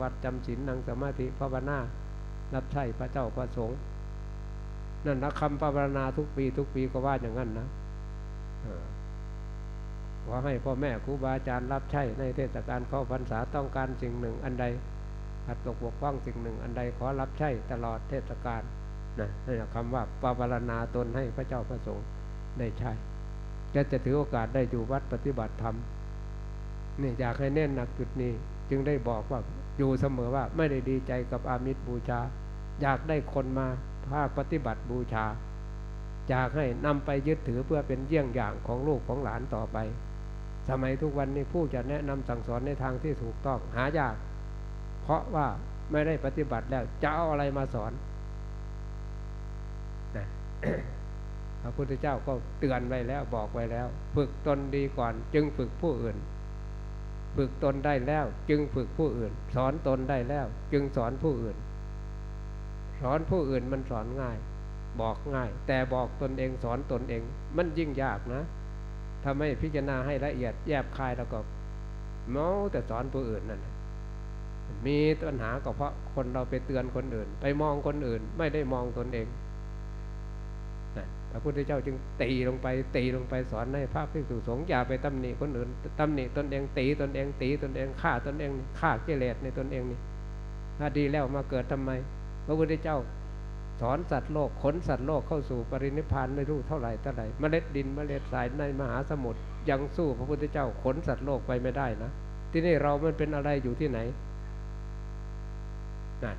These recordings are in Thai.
วัดจำศีลนั่งสมาธิภาวนารับใช้พระเจ้าพระสงฆ์นั่นนะคำภาวนาทุกปี ทุกปีก็ว่าอย่างนั้นนะขอให้พ่อแม่ครูบาอาจารย์รับใช้ในเทศกาลเข้าพรรษาต้องการสิ่งหนึ่ง อันใดหัดตกบกพร่องสิ่งหนึ่ง อันใดขอรับใช้ตลอดเทศกาลนะนี่นคำว่าปาวารณาตนให้พระเจ้าพระสงฆ์ได้ใช้และจะถือโอกาสได้อยู่วัดปฏิบัติธรรมนี่อยากให้เน้นหนักจุดนี้ จึงได้บอกว่าอยู่เสมอว่าไม่ได้ดีใจกับอามิตรบูชา อยากได้คนมาภาคปฏิบัติบูชา อยากให้นำไปยึดถือเพื่อเป็นเยี่ยงอย่างของลูกของหลานต่อไป สมัยทุกวันนี้ผู้จะแนะนำสั่งสอนในทางที่ถูกต้องหายาก เพราะว่าไม่ได้ปฏิบัติแล้วจะเอาอะไรมาสอนนะพระพุทธเจ้าก็เตือนไว้แล้วบอกไว้แล้ว ฝึกตนดีก่อนจึงฝึกผู้อื่น ฝึกตนได้แล้ว จึงฝึกผู้อื่น สอนตนได้แล้ว จึงสอนผู้อื่น สอนผู้อื่นมันสอนง่าย บอกง่าย แต่บอกตนเองสอนตนเอง มันยิ่งยากนะถ้าไม่พิจารณาให้ละเอียดแยบคายแล้วก็เมาแต่สอนผู้อื่นนั่นมีปัญหาก็เพราะคนเราไปเตือนคนอื่น ไปมองคนอื่น ไม่ได้มองตนเอง ระพุทธเจ้าจึงตีลงไปตีลงไปสอนให้พระภิกษุสงฆ์อย่าไปตำหนิคนอื่นตำหนิตนเองตีตนเองตีตนเองฆ่าตนเองฆ่ากิเลสในตนเองนี่ถ้าดีแล้วมาเกิดทำไม พระพุทธเจ้าสอนสัตว์โลกขนสัตว์โลกเข้าสู่ปรินิพพานไม่รู้เท่าไหร่เท่าไหร่เมล็ดดินเมล็ดทรายในมหาสมุทรยังสู้พระพุทธเจ้าขนสัตว์โลกไปไม่ได้นะที่นี่เรามันเป็นอะไรอยู่ที่ไหนนั่น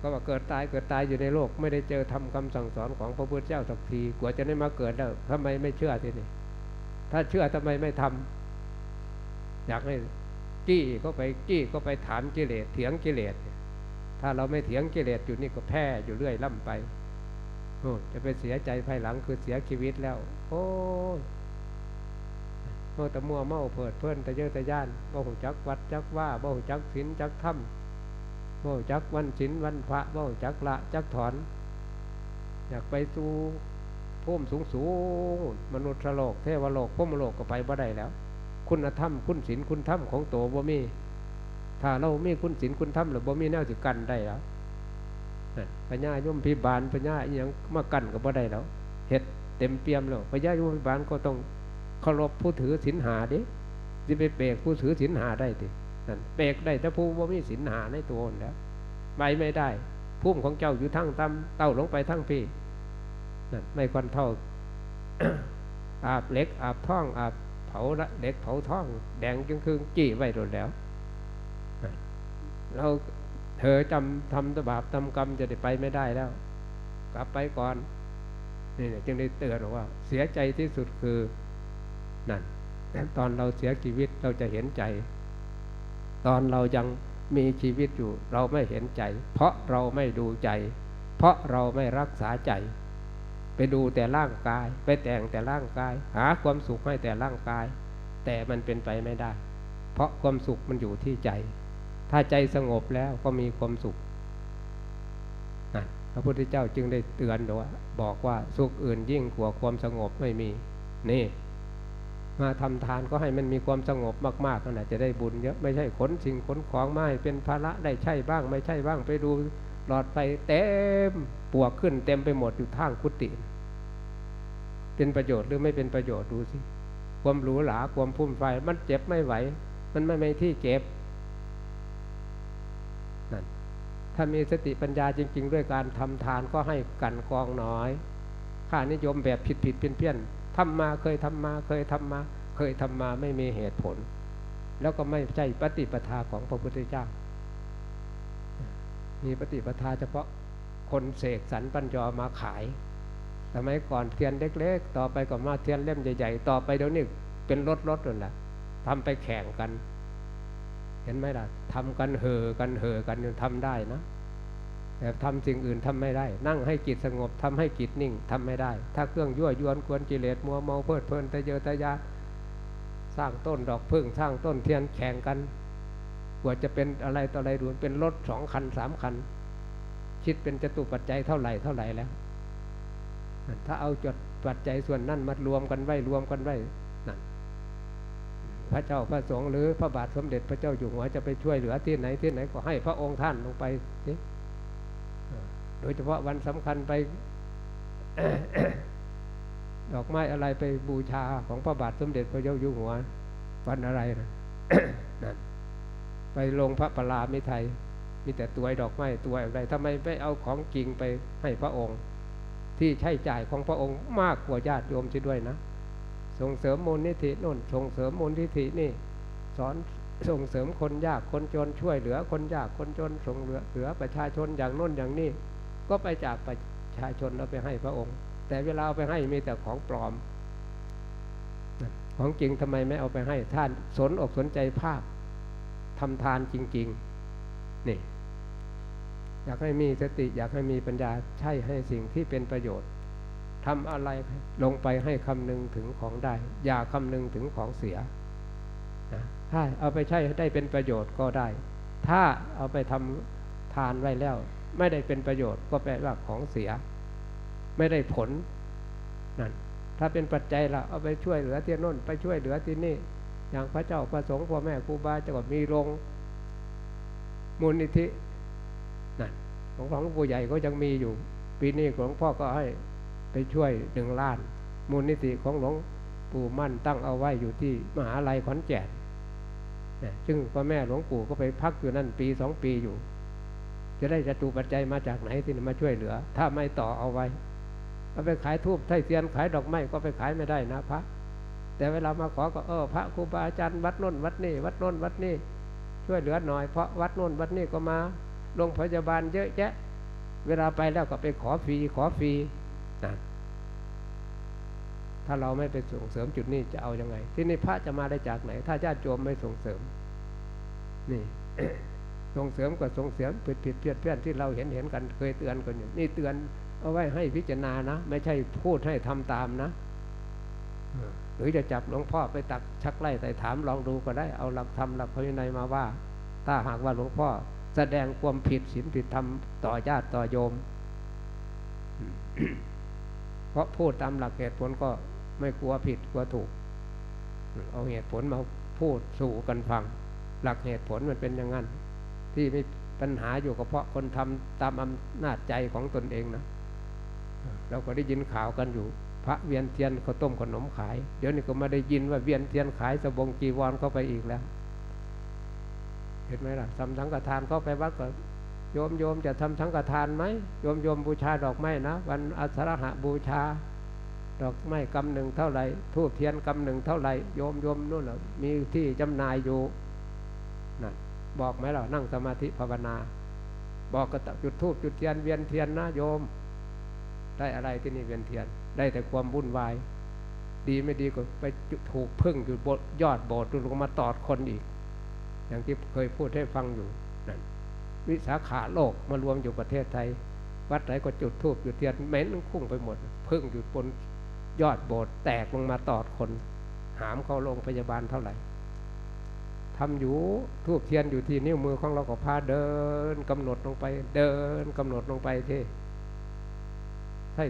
ก็ว่าเกิดตายเกิดตายอยู่ในโลก ไม่ได้เจอทำคำสั่งสอนของพระพุทธเจ้าสักทีกว่าจะได้มาเกิดแล้วทำไมไม่เชื่อทีนี่ถ้าเชื่อทำไมไม่ทำอยากให้กี้ก็ไปกี้ก็ไปถามกิเลสเถียงกิเลสถ้าเราไม่เถียงกิเลสอยู่นี่ก็แพ้อยู่เรื่อยล่ำไปโอ้จะไปเสียใจภายหลังคือเสียชีวิตแล้ว โอ้โอ้ตะมัวเมาเผิดเพื่อนตะเยอะตะย่านบ่หูจักวัดจักว่าบ่หูจักศีลจักถ้ำ บ่หูจักวันศีลวันพระบ่หูจักละจักถอน อยากไปสู่พุ่มสูงสูงมนุษย์โลกเทวโลกพุ่มโลกก็ไปบ่ได้แล้ว คุณธรรมคุณศีลคุณธรรมของตัวบ่มี ถ้าเรามีคุณศีลคุณธรรมหรือบ่มีแนวสิกันได้แล้วปัญญาโยมพิบาลปัญญาอหยังมากันก็บ่ได้แล้วเฮ็ดเต็มเปี่ยมแล้วปัญญาโยมพิบาลก็ต้องเคารพผู้ถือศีลหาดิสิไปเบรกผู้ถือศีลหาได้ติั่นเบรกได้แต่ผู้บ่ามีศีลหาในตัวแล้วไปไม่ได้พุ่มของเจ้าอยู่ทั้งตำเต้าลงไปทั้งพี่นั่นไม่ควรเท่าอาบเล็กอาบท่องอาบเผาเด็กเผาท้อง แดงจึงคืนจี้ไว้โดนแล้วเราเธอจำทำตบาปทำกรรมจะได้ไปไม่ได้แล้ว กลับไปก่อนนี่จึงได้เตือนว่า เสียใจที่สุดคือนั่นตอนเราเสียชีวิตเราจะเห็นใจ ตอนเรายังมีชีวิตอยู่ เราไม่เห็นใจ เพราะเราไม่ดูใจ เพราะเราไม่รักษาใจ ไปดูแต่ร่างกาย ไปแต่งแต่ร่างกาย หาความสุขให้แต่ร่างกาย แต่มันเป็นไปไม่ได้ เพราะความสุขมันอยู่ที่ใจ ถ้าใจสงบแล้วก็มีความสุขพระพุทธเจ้าจึงได้เตือนว่าบอกว่าสุขอื่นยิ่งกว่าความสงบไม่มี นี่ มาทำทานก็ให้มันมีความสงบมากๆนั่นแหละจะได้บุญเยอะไม่ใช่ขนสิ่งขนของมาให้เป็นภาระได้ใช่บ้าง ไม่ใช่บ้างไปดูหลอดไฟเต็มปวกขึ้นเต็มไปหมดอยู่ทางกุฏิเป็นประโยชน์หรือไม่เป็นประโยชน์ดูสิความหรูหราความพุ่มไฟมันเจ็บไม่ไหว มันไม่ไม่ที่เก็บนั่นถ้ามีสติปัญญาจริง ๆ ด้วยการทำทานก็ให้กันกองน้อย ค่านิยมแบบผิดผิดเพี้ยนเพี้ยน ทำมาเคยทำมาเคยทำมา เคยทำมาไม่มีเหตุผล แล้วก็ไม่ใช่ปฏิปทาของพระพุทธเจ้า มีปฏิปทาเฉพาะคนเสกสรรปัญญามาขายสมัยก่อนเทียนเล็กๆ ต่อไปก็มาเทียนเล่มใหญ่ๆ ต่อไปเดี๋ยวนี้เป็นรถรถนั่นแหละทำไปแข่งกัน เห็นไหมล่ะทำกันเห่อกันเห่อกันยังทำได้นะ ทำสิ่งอื่นทำไม่ได้ นั่งให้จิตสงบทำให้จิตนิ่งทำไม่ได้ ถ้าเครื่องยั่วยวนกวนกิเลสมัวเมาเพลิดเพลินตะเยอตะยาสร้างต้นดอกพึ่งสร้างต้นเทียนแข่งกันกว่าจะเป็นอะไรต่ออะไรดูเป็นรถสองคันสามคัน คิดเป็นจตุปัจจัยเท่าไหร่เท่าไหร่แล้ว ถ้าเอาจดปัจจัยส่วนนั้นมารวมกันไว้รวมกันไว้นั่นพระเจ้าพระสงฆ์หรือพระบาทสมเด็จพระเจ้าอยู่หัวจะไปช่วยเหลือที่ไหนที่ไหนก็ให้พระองค์ท่านลงไปสิ โดยเฉพาะวันสำคัญไปดอกไม้อะไรไปบูชาของพระบาทสมเด็จพระเจ้าอยู่หัว วันอะไรนะนั่นไปลงพระปรามิไทย มีแต่ตัวดอกไม้ตัวอะไรทำไมไม่เอาของจริงไปให้พระองค์ ที่ใช้จ่ายของพระองค์มากกว่าญาติโยมที่ด้วยนะ ส่งเสริมมูลนิธิน่น ส่งเสริมมูลนิธินี่ สอนส่งเสริมคนยากคนจนช่วยเหลือคนยากคนจนส่งเหลือเหลือประชาชนอย่างน่นอย่างนี้ ก็ไปจากประชาชนเราไปให้พระองค์ แต่เวลาเอาไปให้มีแต่ของปลอม ของจริงทำไมไม่เอาไปให้ท่านสนอกสนใจภาพทำทานจริง ๆ นี่ อยากให้มีสติอยากให้มีปัญญาใช่ให้สิ่งที่เป็นประโยชน์ทำอะไรลงไปให้คำนึงถึงของได้ อย่าคำนึงถึงของเสียนะถ้าเอาไปใช้ได้เป็นประโยชน์ก็ได้ ถ้าเอาไปทำทานไว้แล้ว ไม่ได้เป็นประโยชน์ก็แปลว่าของเสีย ไม่ได้ผลนั่นถ้าเป็นปัจจัยละเอาไปช่วยเหลือที่โน่นไปช่วยเหลือที่นี่ อย่างพระเจ้าประสงค์พ่อแม่ครูบาจ้าก็มีโรงมูลนิธินั่นของหลวงปู่ใหญ่ก็ยังมีอยู่ ปีนี้หลวงพ่อก็ให้ไปช่วยหนึ่งล้าน มูลนิธิของหลวงปู่มั่นตั้งเอาไว้อยู่ที่มหาลัยขอนแก่นซึ่งพ่อแม่หลวงปู่ก็ไปพักอยู่นั่นปีสองปีอยู่ จะได้จะตูปัจจัยมาจากไหนที่มาช่วยเหลือ ถ้าไม่ต่อเอาไว้เอาไปขายทูบไทยเทียนขายดอกไม้ก็ไปขายไม่ได้นะพระ แต่เวลามาขอก็เออพระครูบาอาจารย์วัดน้นวัดนี่วัดน้นวัดนี่ช่วยเหลือหน่อยเพราะวัดน้นวัดนี่ก็มาโรงพยาบาลเยอะแยะ เวลาไปแล้วก็ไปขอฟรีขอฟรีนะถ้าเราไม่ไปส่งเสริมจุดนี้จะเอาอยัางไง ที่นี่พระจะมาได้จากไหน ถ้าญาติโยมไม่ส่งเสริม นี่ ส่งเสริมก็ส่งเสริมผิดผิดเพี้ยนเพี้ยนที่เราเห็นเห็นกันเคยเตือนกันอยู่นี่เตือนเอาไว้ให้พิจารณานะ ไม่ใช่พูดให้ทำตามนะหรือจะจับหลวงพ่อไปตักชักไล่แต่ถามลองดูก็ได้เอาหลักธรรมหลักพระวินัยมาว่า ถ้าหากว่าหลวงพ่อ แสดงความผิดศีลผิดธรรมต่อญาติต่อโยม เพราะพูดตามหลักเหตุผลก็ไม่กลัวผิดกลัวถูก เอาเหตุผลมาพูดสู่กันฟัง หลักเหตุผลมันเป็นอย่างนั้น ที่มีปัญหาอยู่ก็เพราะคนทำตามอำนาจใจของตนเองนะเราก็ได้ยินข่าวกันอยู่ พระเวียนเทียนเขาต้มขนมขาย เดี๋ยวนี้ก็มาได้ยินว่าเวียนเทียนขายสบงจีวรเข้าไปอีกแล้ว เห็นไหมล่ะทำสังฆทานเข้าไปวัดก็โยมโยมจะทำสังฆทานไหมโยมโยมบูชาดอกไม้นะ วันอัสรหะบูชา ดอกไม้กำหนึ่งเท่าไหร่ทูบเทียนกำหนึ่งเท่าไหร่โยมโยมนู่นแหละมีที่จำหน่ายอยู่นั่น บอกไหมล่ะนั่งสมาธิภาวนา บอกก็จุดทูบจุดเทียนเวียนเทียนนะโยม ได้อะไรที่นี่เวียนเทียน ได้แต่ความวุ่นวาย ดีไม่ดีก็ไปถูกพึ่งอยู่บนยอดโบสถ์ลงมาตอดคนอีก อย่างที่เคยพูดให้ฟังอยู่นั่นวิสาขาโลกมารวมอยู่ประเทศไทย วัดไหนก็จุดทูบจุดเทียนเหม็นคุ้งไปหมด พึ่งอยู่บนยอดโบสถ์แตกลงมาตอดคน หามเข้าโรงพยาบาลเท่าไหร่ ทำอยู่ทูบเทียนอยู่ที่นิ้วมือของเราก็พาเดินกำหนดลงไป เดินกำหนดลงไปที่ถ้า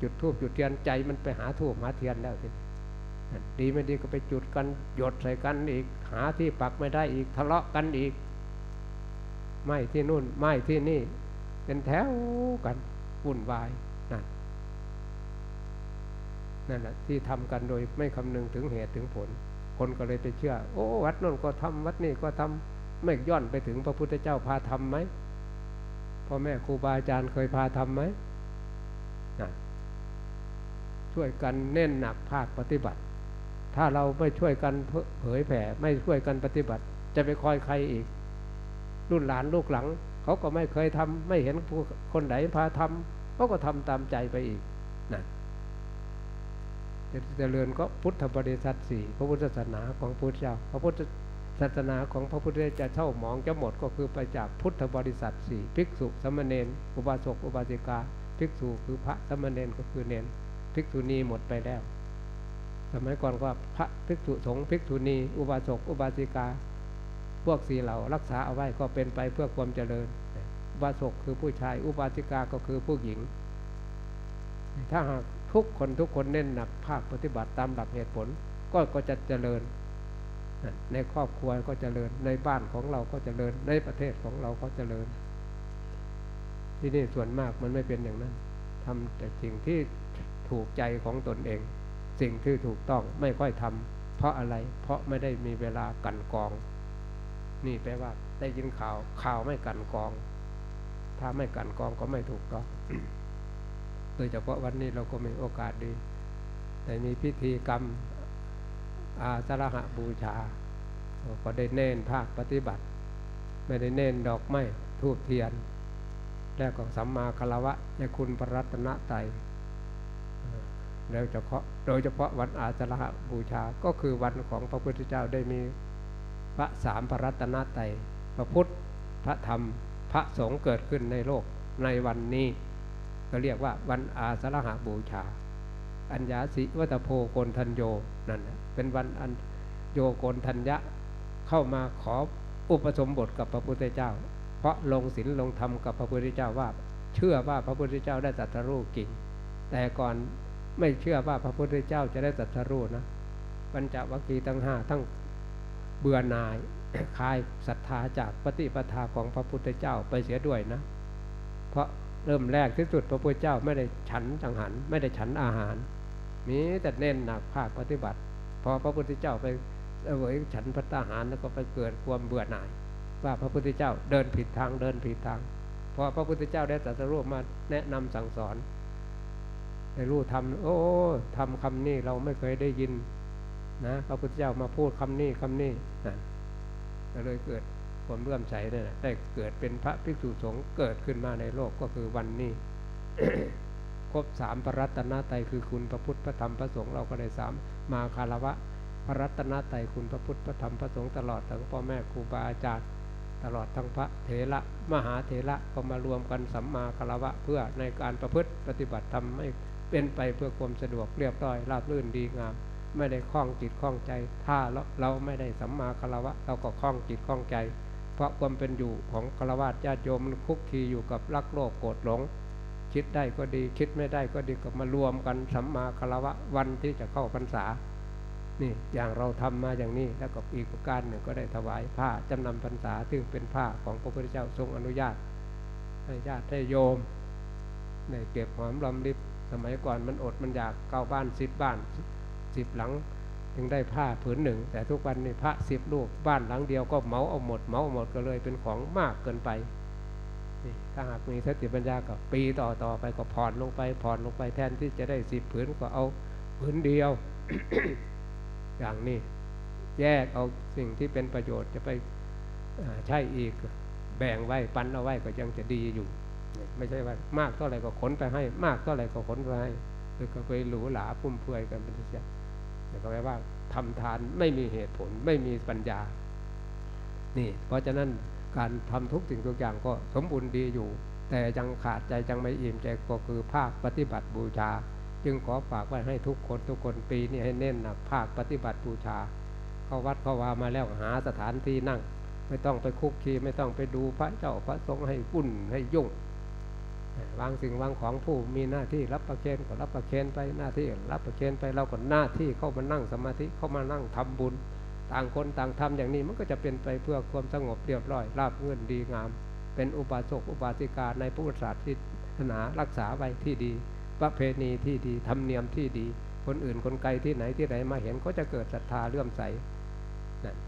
จุดทูบจุดเทียนใจมันไปหาทูบหาเทียนแล้วทีดีไม่ดีก็ไปจุดกันหยดใส่กันอีก หาที่ปักไม่ได้อีกทะเลาะกันอีก ไม่ที่นู่นไม่ที่นี่ เป็นแถวกันวุ่นวายนั่นนั่นแหละที่ทำกันโดยไม่คำนึงถึงเหตุถึงผล คนก็เลยไปเชื่อ โอ้วัดนั่นก็ทำวัดนี่ก็ทำไม่ย่อนไปถึงพระพุทธเจ้าพาทำไหมพ่อแม่ครูบาอาจารย์เคยพาทำไหมนะช่วยกันเน้นหนักภาคปฏิบัติ ถ้าเราไม่ช่วยกันเผยแผ่ ไม่ช่วยกันปฏิบัติ จะไปคอยใครอีก รุ่นหลานลูกหลัง เขาก็ไม่เคยทำไม่เห็นผู้คนไหนพาทำเขาก็ทำตามใจไปอีกนะ จะเจริญก็พุทธบริษัทสี่พระพุทธศาสนาของพุทธเจ้า พระพุทธศาสนาของพระพุทธเจ้าจะเท่าหมองจะหมดก็คือไปจากพุทธบริษัทสี่ภิกษุสมณเณรอุบาสกอุบาสิกา ภิกษุคือพระสมณเณรก็คือเณรภิกษุณีหมดไปแล้ว สมัยก่อนก็พระภิกษุสงฆ์ภิกษุณี อุบาสกอุบาสิกา พวกสี่เหล่ารักษาเอาไว้ก็เป็นไปเพื่อความเจริญอุบาสกคือผู้ชาย อุบาสิกาก็คือผู้หญิง ถ้าหาก ทุกคนทุกคนเน้นหนักภาคปฏิบัติตามหลักเหตุผล ก็ก็จะเจริญ ในครอบครัวก็เจริญ ในบ้านของเราก็เจริญ ในประเทศของเราก็เจริญ ที่นี่ส่วนมากมันไม่เป็นอย่างนั้นทำแต่สิ่งที่ถูกใจของตนเอง สิ่งที่ถูกต้องไม่ค่อยทำเพราะอะไร เพราะไม่ได้มีเวลากันกอง นี่แปลว่าได้ยินข่าวข่าวไม่กันกอง ถ้าไม่กันกองก็ไม่ถูกต้อง โดยเฉพาะวันนี้เราก็มีโอกาสดี แต่มีพิธีกรรมอาสาฬหบูชา ก็ได้เน้นภาคปฏิบัติ ไม่ได้เน้นดอกไม้ทูบเทียน แล้วก็สัมมาคารวะในคุณพระรัตนตรัยแล้วเฉพาะโดยเฉพาะวันอาสาฬหบูชาก็คือวันของพระพุทธเจ้าได้มีพระสามพระรัตนตรัยพระพุทธ พระธรรม พระสงฆ์เกิดขึ้นในโลกในวันนี้ ก็เรียกว่าวันอาสาฬหบูชา อัญญาสิวัตโพโกนทันโยนั่นเป็นวันอันโยโกนทัญญะเข้ามาขออุปสมบทกับพระพุทธเจ้า เพราะลงศีลลงธรรมกับพระพุทธเจ้าว่า เชื่อว่าพระพุทธเจ้าได้ตรัสรู้จริง แต่ก่อนไม่เชื่อว่าพระพุทธเจ้าจะได้ตรัสรู้นะปัญจวัคคีย์ทั้งห้าทั้งเบื่อหน่ายคลายศรัทธาจากปฏิปทาของพระพุทธเจ้าไปเสียด้วยนะ เพราะ เริ่มแรกที่สุดพระพุทธเจ้าไม่ได้ฉันจังหันไม่ได้ฉันอาหารมีแต่เน้นหนักภาคปฏิบัติ พอพระพุทธเจ้าไปเสวยฉันพระทหารแล้วก็ไปเกิดความเบื่อหน่าย ว่าพระพุทธเจ้าเดินผิดทางเดินผิดทาง พอพระพุทธเจ้าได้ตรัสรู้มาแนะนำสั่งสอนให้รู้ทำโอ้ทำคำนี้เราไม่เคยได้ยินนะพระพุทธเจ้ามาพูดคำนี้คำนี้นั่นก็เลยเกิด ความเลื่อมใสเนี่ยนะได้เกิดเป็นพระภิกษุสงฆ์เกิดขึ้นมาในโลกก็คือวันนี้ครบสามพระรัตนตรัยคือคุณพระพุทธพระธรรมพระสงฆ์เราก็ได้สามมาคารวะพระรัตนตรัยคุณพระพุทธพระธรรมพระสงฆ์ตลอดทั้งพ่อแม่ครูบาอาจารย์ตลอดทั้งพระเถระมหาเถระก็มารวมกันสัมมาคารวะเพื่อในการประพฤติปฏิบัติธรรมให้เป็นไปเพื่อความสะดวกเรียบร้อยราบรื่นดีงาม ไม่ได้คล้องจิตคล้องใจ ถ้าเราเราไม่ได้สัมมาคารวะ เราก็คล้องจิตคล้องใจ เพราะความเป็นอยู่ของคารวะญาติโยมมันคุกคีอยู่กับรักโลกโกรธหลง คิดได้ก็ดีคิดไม่ได้ก็ดีก็มารวมกันสัมมาคารวะวันที่จะเข้าพรรษานี่อย่างเราทำมาอย่างนี้แล้วก็อีกประการหนึ่งก็ได้ถวายผ้าจำนำพรรษาซึ่งเป็นผ้าของพระพุทธเจ้าทรงอนุญาตให้ญาติให้โยมได้เก็บหอมรอมริบสมัยก่อนมันอดมันอยากเก้าบ้านสิบบ้านสิบหลัง ถึงได้ผ้าผืนหนึ่ง แต่ทุกวันนี้พระสิบลูกบ้านหลังเดียวก็เหมาเอาหมดเหมาเอาหมดก็เลยเป็นของมากเกินไปนี่ถ้าหากมีสติปัญญากับปีต่อต่อไปก็ผ่อนลงไปผ่อนลงไปแทนที่จะได้สิบผืนก็เอาผืนเดียว อย่างนี้แยกเอาสิ่งที่เป็นประโยชน์จะไปใช้อีกแบ่งไว้ปันเอาไว้ก็ยังจะดีอยู่ ไม่ใช่ว่ามากเท่าไหร่ก็ขนไปให้ มากเท่าไหร่ก็ขนไปให้หรือก็ไปหรูหราพุ่มเพื่อยกันเป็นเสีย แต่ก็แปลว่าทำทานไม่มีเหตุผลไม่มีปัญญา นี่ เพราะฉะนั้นการทำทุกสิ่งทุกอย่างก็สมบูรณ์ดีอยู่ แต่ยังขาดใจยังไม่อิ่มใจก็คือภาคปฏิบัติบูชา จึงขอฝากไว้ให้ทุกคนทุกคนปีนี้ให้เน้นหนักภาคปฏิบัติบูชา เข้าวัดเข้าวามาแล้วหาสถานที่นั่ง ไม่ต้องไปคุกคีไม่ต้องไปดูพระเจ้าพระสงฆ์ให้วุ่นให้ยุ่ง วางสิ่งวางของผู้มีหน้าที่รับประเคนก็รับประเคนไปหน้าที่รับประเคนไปเราก็หน้าที่เข้ามานั่งสมาธิเข้ามานั่งทำบุญ ต่างคนต่างทำอย่างนี้มันก็จะเป็นไปเพื่อความสงบเรียบร้อยราบเงื่อนดีงาม เป็นอุบาสกอุบาสิกาในพุทธศาสนารักษาไว้ที่ดี ประเพณีที่ดีธรรมเนียมที่ดี คนอื่นคนไกลที่ไหนที่ไหนมาเห็นก็จะเกิดศรัทธาเลื่อมใส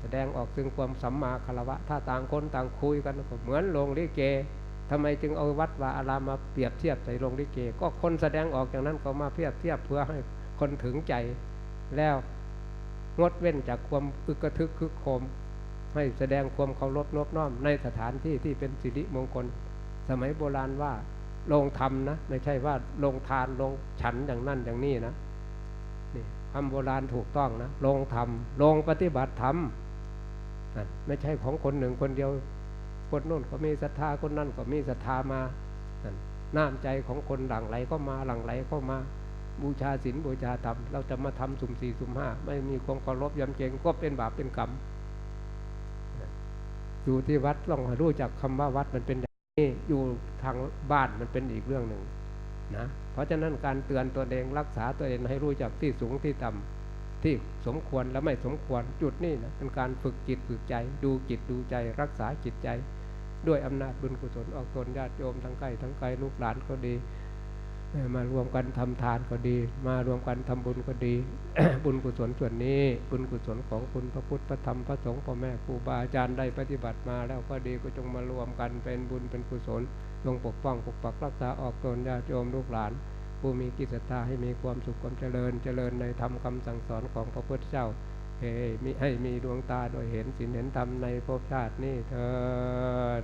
แสดงออกถึงความสัมมาคารวะถ้าต่างคนต่างคุยกันเหมือนโรงลิเก ทำไมจึงเอาวัดวาอารามมาเปรียบเทียบใส่โรงลิเก ก็คนแสดงออกอย่างนั้นก็มาเทียบเทียบเพื่อให้คนถึงใจแล้วงดเว้นจากความอึกกระทึกคึกโคม ให้แสดงความเคารพนบน้อมในสถานที่ที่เป็นสิริมงคล สมัยโบราณว่าลงธรรมนะ ไม่ใช่ว่าลงทานลงฉันอย่างนั่นอย่างนี้นะนี่คำโบราณถูกต้องนะลงธรรมลงปฏิบัติธรรมไม่ใช่ของคนหนึ่งคนเดียว คนโน้นก็มีศรัทธาคนนั้นก็มีศรัทธามาน้ำใจของคนหลั่งไหลก็มาหลั่งไหลเข้ามาบูชาศีลบูชาธรรมเราจะมาทำสุ่มสี่สุ่มห้าไม่มีความเคารพยำเกรงก็เป็นบาปเป็นกรรมอยู่ที่วัดต้องรู้จักคำว่าวัดมันเป็นอย่างนี้อยู่ทางบ้านมันเป็นอีกเรื่องหนึ่งนะเพราะฉะนั้นการเตือนตัวเองรักษาตัวเองให้รู้จักที่สูงที่ต่ำที่สมควรและไม่สมควรจุดนี้นะเป็นการฝึกจิตฝึกใจ ดูจิตดูใจ รักษาจิตใจ ด้วยอำนาจบุญกุศลออกตนญาติโยมทั้งใกล้ทั้งไกลลูกหลานก็ดี มารวมกันทำทานก็ดี มารวมกันทำบุญก็ดี บุญกุศลส่วนนี้ บุญกุศลของคุณพระพุทธพระธรรมพระสงฆ์พ่อแม่ครูบาอาจารย์ได้ปฏิบัติมาแล้วก็ดีก็จงมารวมกันเป็นบุญเป็นกุศลจงปกป้องปกปักรักษาออกตนญาติโยมลูกหลานผู้มีกิจศรัทธาให้มีความสุขความเจริญ เจริญในธรรมคำสั่งสอนของพระพุทธเจ้า ให้มีดวงตาโดยเห็นสินเห็นธรรมในภพชาตินี้เถิด